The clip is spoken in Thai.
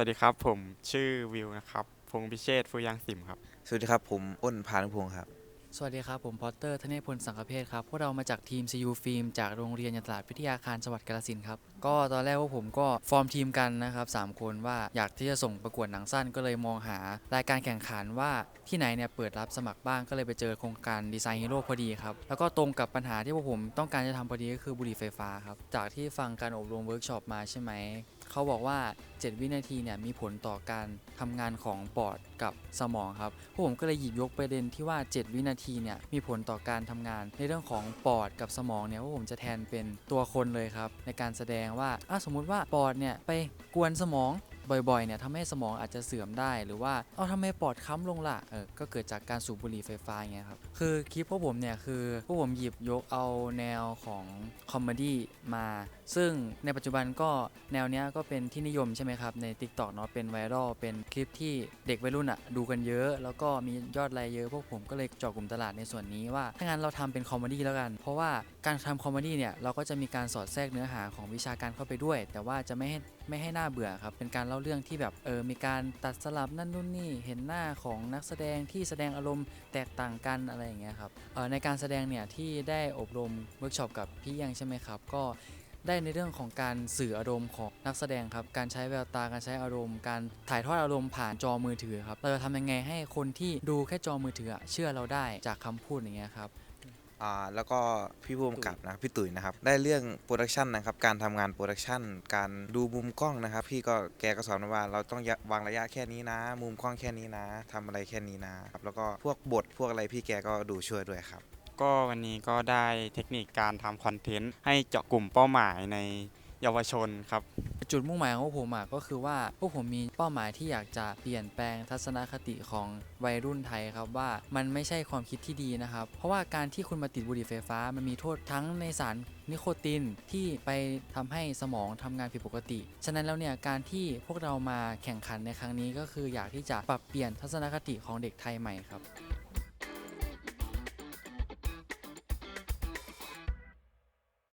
วัสดีครับ ผมชื่อวิวนะครับพงษ์พิเชษฐ์ฟูยังสิมครับ สวัสดีครับ ผมอ้นพานุพงศ์ครับ สวัสดีครับ ผมพอตเตอร์ธเนศพลสังคเพศครับ พวกเรามาจากทีม CU ฟิล์มจากโรงเรียนยนตลาดวิทยาคารจังหวัดกาฬสินธุ์ครับ ก็ตอนแรกพวกผมก็ฟอร์มทีมกันนะครับสามคนว่าอยากที่จะส่งประกวดหนังสั้นก็เลยมองหารายการแข่งขันว่าที่ไหนเนี่ยเปิดรับสมัครบ้างก็เลยไปเจอโครงการดีไซน์ฮีโร่พอดีครับ แล้วก็ตรงกับปัญหาที่พวกผมต้องการจะทำพอดีก็คือบุหรี่ไฟฟ้าครับ จากที่ฟังการอบรมเวิร์กช็อปมาใช่ไหมเขาบอกว่า 7 วินาทีเนี่ยมีผลต่อการทำงานของปอดกับสมองครับพวกผมก็เลยหยิบยกประเด็นที่ว่า 7 วินาทีเนี่ยมีผลต่อการทำงาน ในเรื่องของปอดกับสมองเนี่ยพวกผมจะแทนเป็นตัวคนเลยครับในการแสดงว่าสมมุติว่าปอดเนี่ยไปกวนสมอง บ่อยๆเนี่ยทำให้สมองอาจจะเสื่อมได้หรือว่าเอาทำไมปอดค้ำลงล่ะเออก็เกิดจากการสูบบุหรี่ไฟฟ้าอย่างครับคือคลิปพวกผมเนี่ยคือพวกผมหยิบยกเอาแนวของคอมเมดี้มา ซึ่งในปัจจุบันก็แนวเนี้ยก็เป็นที่นิยมใช่ไหมครับใน TikTok เนาะเป็นไวรัลเป็นคลิปที่เด็กวัยรุ่นอะดูกันเยอะ แล้วก็มียอดไลค์เยอะพวกผมก็เลยเจาะกลุ่มตลาดในส่วนนี้ว่าถ้างั้นเราทำเป็นคอมเมดี้แล้วกัน เพราะว่าการทำคอมเมดี้เนี่ยเราก็จะมีการสอดแทรกเนื้อหาของวิชาการเข้าไปด้วย แต่ว่าจะไม่ให้ไม่ให้หน้าเบื่อครับเป็นการเล่าเรื่องที่แบบเออมีการตัดสลับนั่นนู่นนี่เห็นหน้าของนักแสดงที่แสดงอารมณ์แตกต่างกันอะไรอย่างเงี้ยครับเออในการแสดงเนี่ยที่ได้อบรมเวิร์กช็อปกับพี่ยังใช่ไหมครับ ก็ได้ในเรื่องของการสื่ออารมณ์ของนักแสดงครับ การใช้แววตา การใช้อารมณ์ การถ่ายทอดอารมณ์ผ่านจอมือถือครับ เราจะทำยังไงให้คนที่ดูแค่จอมือถือเชื่อเราได้จากคำพูดอย่างเงี้ยครับ อ่าแล้วก็พี่ผู้กำกับนะครับพี่ตุ๋ยนะครับได้เรื่องโปรดักชันนะครับการทำงานโปรดักชันการดูมุมกล้องนะครับ พี่ก็แกก็สอนมาว่าเราต้องวางระยะแค่นี้นะ มุมกล้องแค่นี้นะทำอะไรแค่นี้นะครับแล้วก็พวกบทพวกอะไรพี่แกก็ดูช่วยด้วยครับ ก็วันนี้ก็ได้เทคนิคการทำคอนเทนต์ให้เจาะกลุ่มเป้าหมายใน เยาวชนครับ จุดมุ่งหมายของพวกผมอะก็คือว่าพวกผมมีเป้าหมายที่อยากจะเปลี่ยนแปลงทัศนคติของวัยรุ่นไทยครับว่ามันไม่ใช่ความคิดที่ดีนะครับ เพราะว่าการที่คุณมาติดบุหรี่ไฟฟ้ามันมีโทษทั้งในสารนิโคตินที่ไปทำให้สมองทำงานผิดปกติ ฉะนั้นแล้วเนี่ยการที่พวกเรามาแข่งขันในครั้งนี้ก็คืออยากที่จะปรับเปลี่ยนทัศนคติของเด็กไทยใหม่ครับ